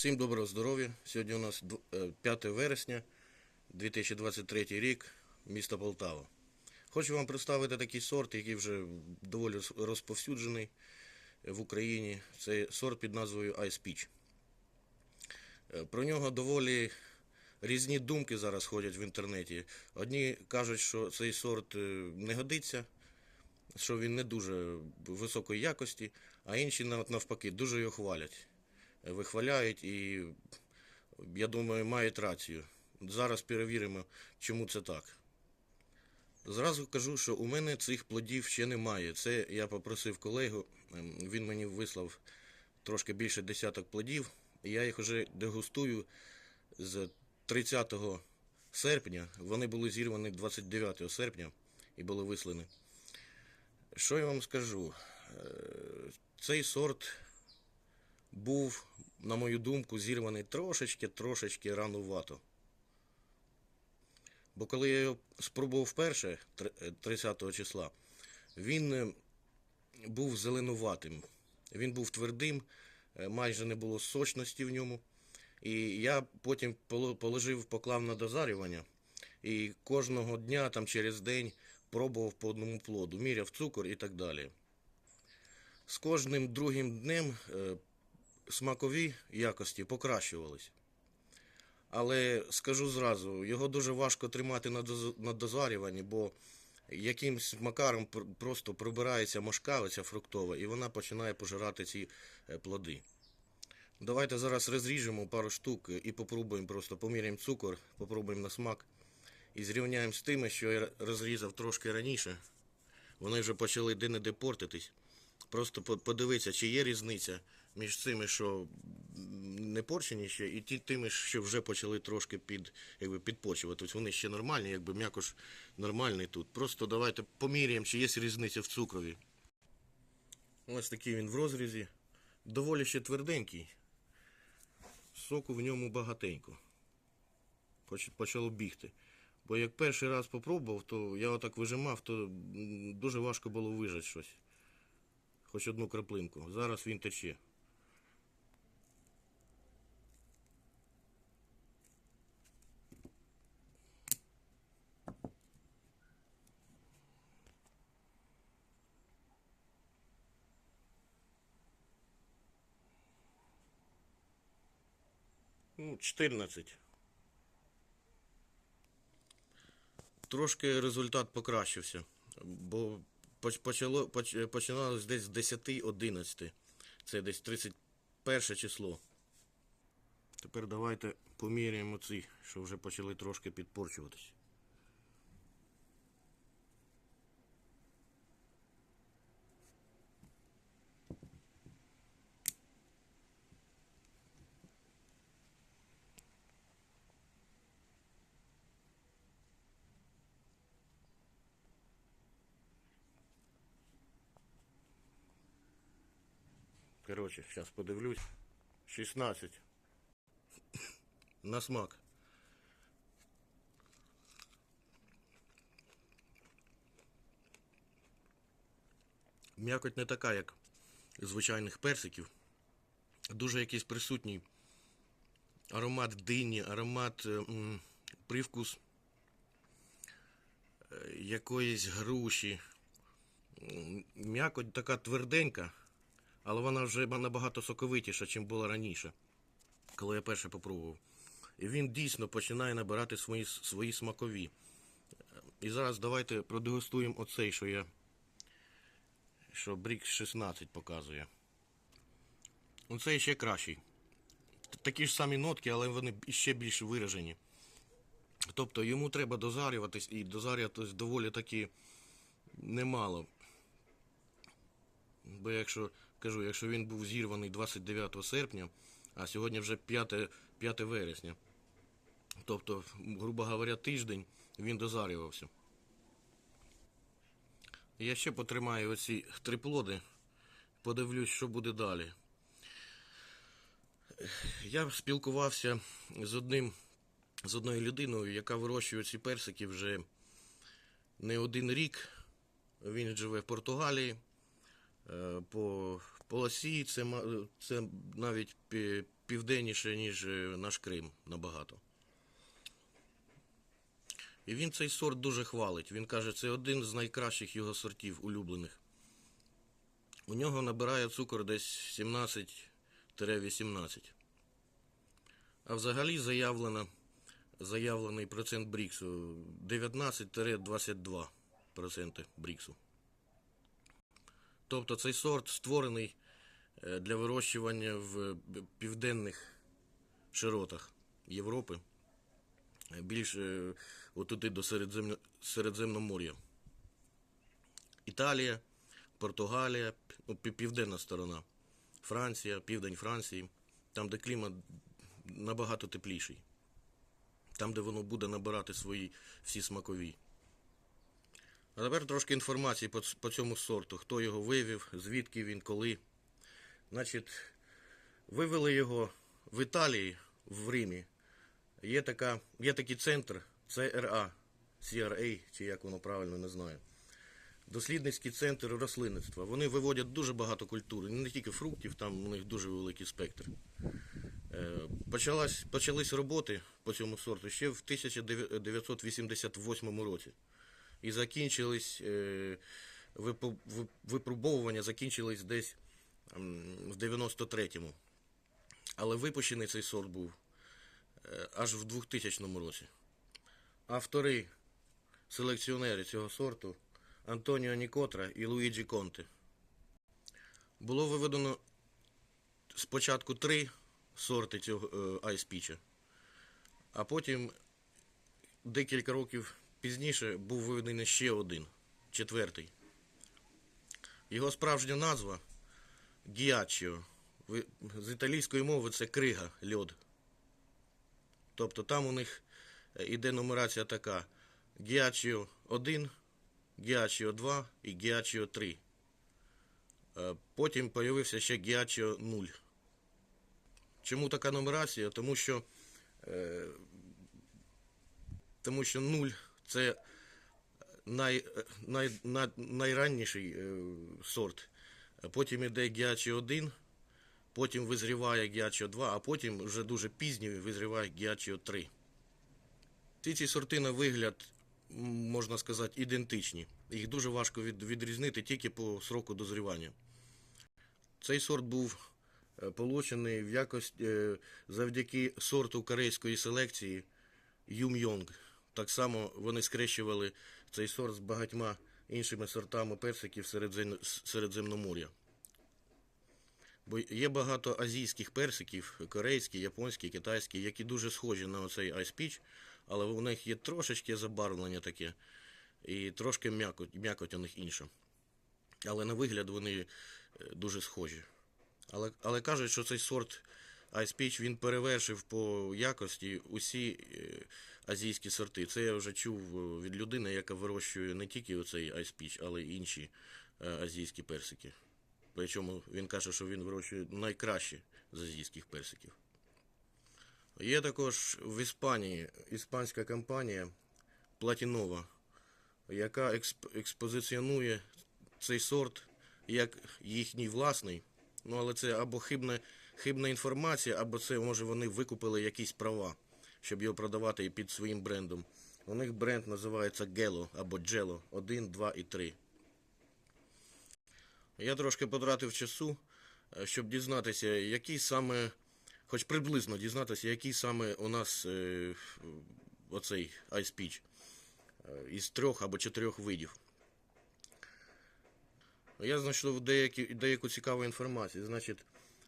Всім доброго здоров'я. Сьогодні у нас е, 5 вересня 2023 рік, місто Полтава. Хочу вам представити такий сорт, який вже доволі розповсюджений в Україні. Це сорт під назвою Ice Peach. Е, Про нього доволі різні думки зараз ходять в інтернеті. Одні кажуть, що цей сорт е, не годиться, що він не дуже високої якості, а інші навпаки дуже його хвалять вихваляють і, я думаю, мають рацію. Зараз перевіримо, чому це так. Зразу кажу, що у мене цих плодів ще немає. Це я попросив колегу, ем, він мені вислав трошки більше десяток плодів, я їх вже дегустую з 30 серпня. Вони були зірвані 29 серпня і були вислані. Що я вам скажу? Е, Цей сорт був, на мою думку, зірваний трошечки-трошечки ранувато. Бо коли я його спробував вперше, тр- е, 30 числа, він е, був зеленуватим. Він був твердим, е, майже не було сочності в ньому. І я потім положив, поклав на дозарювання, і кожного дня, там через день, пробував по одному плоду, міряв цукор і так далі. З кожним другим днем смакові якості покращувались. Але скажу зразу, його дуже важко тримати на, дозарюванні, бо якимсь макаром просто прибирається мошка, фруктова, і вона починає пожирати ці е, плоди. Давайте зараз розріжемо пару штук і попробуємо просто поміряємо цукор, попробуємо на смак і зрівняємо з тими, що я розрізав трошки раніше. Вони вже почали де-не-де портитись. Просто по- подивитися, чи є різниця між цими, що не порчені ще, і ті, тими, що вже почали трошки під, якби, підпочувати. Тобто вони ще нормальні, якби м'якош нормальний тут. Просто давайте поміряємо, чи є різниця в цукрові. Ось такий він в розрізі. Доволі ще тверденький. Соку в ньому багатенько. Почало бігти. Бо як перший раз попробував, то я отак вижимав, то дуже важко було вижати щось хоч одну краплинку. Зараз він тече. 14. Трошки результат покращився, бо поч- почало, поч- починалось десь з 10-11. Це десь 31 число. Тепер давайте поміряємо ці, що вже почали трошки підпорчуватись. Короче, сейчас подивлюсь. 16. На смак. М'якоть не така, як звичайних персиків. Дуже якийсь присутній аромат дині, аромат, е, м, привкус е, якоїсь груші. М'якоть така тверденька, але вона вже набагато соковитіша, ніж була раніше, коли я перше попробував. І він дійсно починає набирати свої, свої смакові. І зараз давайте продегустуємо оцей, що я. Що Брікс 16 показує. Оцей ще кращий. Такі ж самі нотки, але вони ще більш виражені. Тобто йому треба дозарюватись і дозарюватись доволі таки немало. Бо якщо кажу, якщо він був зірваний 29 серпня, а сьогодні вже 5, 5 вересня. Тобто, грубо говоря, тиждень він дозарювався. Я ще потримаю оці три плоди, подивлюсь, що буде далі. Я спілкувався з одним з одною людиною, яка вирощує ці персики вже не один рік. Він живе в Португалії. Е, По полосі це, це навіть південніше, ніж е, наш Крим набагато. І він цей сорт дуже хвалить. Він каже, це один з найкращих його сортів улюблених. У нього набирає цукор десь 17-18. А взагалі заявлено, заявлений процент Бріксу 19-22% Бріксу. Тобто цей сорт створений е, для вирощування в південних широтах Європи, е, більше отуди до Середземно, Середземномор'я. Італія, Португалія, ну, пі- південна сторона, Франція, південь Франції, там, де клімат набагато тепліший, там, де воно буде набирати свої всі смакові. А тепер трошки інформації по, по цьому сорту. Хто його вивів, звідки він, коли. Значить, вивели його в Італії, в Римі. Є, така, є такий центр CRA, CRA, чи як воно правильно, не знаю. Дослідницький центр рослинництва. Вони виводять дуже багато культур, не тільки фруктів, там у них дуже великий спектр. Е, Почалась, почались роботи по цьому сорту ще в 1988 році. І закінчились е, випу- випробовування закінчились десь в 93-му. Але випущений цей сорт був е, аж в 2000 році. Автори, селекціонери цього сорту Антоніо Нікотра і Луїджі Конте. Було виведено спочатку три сорти цього айспіча, а потім декілька років пізніше був виведений ще один, четвертий. Його справжня назва Гіачіо. З італійської мови це крига, льод. Тобто там у них е, іде нумерація така: Гіачіо 1, Гіачіо 2 і Гіачіо 3. Е, Потім з'явився ще Гіачіо 0. Чому така нумерація? Тому що, е, тому що 0 це най, най, най, найранніший е, сорт. Потім іде Гіачіо 1, потім визріває Гіачіо 2, а потім вже дуже пізньо визріває Гіачіо 3. Ці ці сорти на вигляд, можна сказати, ідентичні. Їх дуже важко від, відрізнити тільки по сроку дозрівання. Цей сорт був е, получений в якості е, завдяки сорту корейської селекції Юм Йонг. Так само вони скрещували цей сорт з багатьма іншими сортами персиків Середзем... Середземномор'я. Бо є багато азійських персиків, корейські, японські, китайські, які дуже схожі на оцей Ice Peach, але у них є трошечки забарвлення таке, і трошки м'якоть, м'якоть у них інша. Але на вигляд вони е, дуже схожі. Але, але кажуть, що цей сорт Peach, він перевершив по якості усі е, азійські сорти. Це я вже чув е, від людини, яка вирощує не тільки оцей Peach, але й інші е, азійські персики. Причому він каже, що він вирощує найкращі з азійських персиків. Є також в Іспанії іспанська компанія Платінова, яка експ- експозиціонує цей сорт як їхній власний. Ну, але це або хибна, хибна інформація, або це, може, вони викупили якісь права, щоб його продавати під своїм брендом. У них бренд називається Гело або Джело 1, 2 і 3. Я трошки потратив часу, е, щоб дізнатися, який саме, хоч приблизно дізнатися, який саме у нас е, оцей Ice Peach е, із трьох або чотирьох видів. Я знайшов деякі, деяку цікаву інформацію. Значить,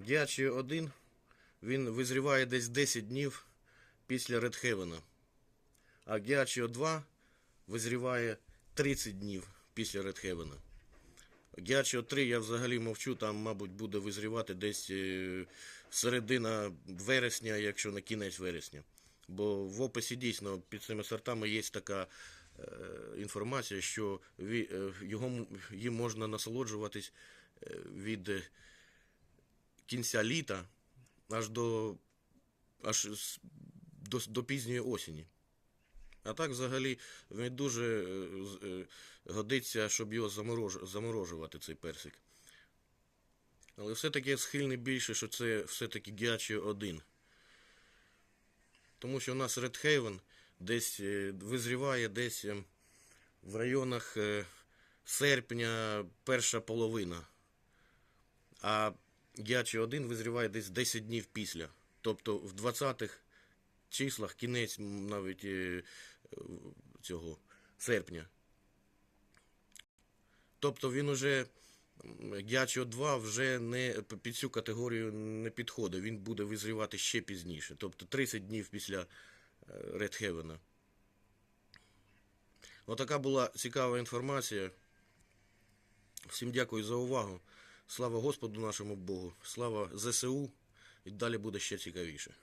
Діачі 1 він визріває десь 10 днів після Редхевена, а Гіачіо 2 визріває 30 днів після Редхевена. Гіачіо 3 я взагалі мовчу, там, мабуть, буде визрівати десь е, середина вересня, якщо не кінець вересня. Бо в описі дійсно під цими сортами є така е, інформація, що е, його, їм можна насолоджуватись від кінця літа аж до, аж до, до пізньої осені. А так взагалі він дуже е, е, годиться, щоб його заморож, заморожувати, цей персик. Але все-таки я схильний більше, що це все-таки Гіачіо 1. Тому що у нас Red Haven десь е, визріває десь е, в районах серпня перша половина. А Гіачіо 1 визріває десь 10 днів після. Тобто в 20-х числах, кінець навіть е, цього серпня. Тобто він уже Гячо 2 вже не під цю категорію не підходить. Він буде визрівати ще пізніше. Тобто 30 днів після Heaven. Отака була цікава інформація. Всім дякую за увагу. Слава Господу нашому Богу. Слава ЗСУ. І далі буде ще цікавіше.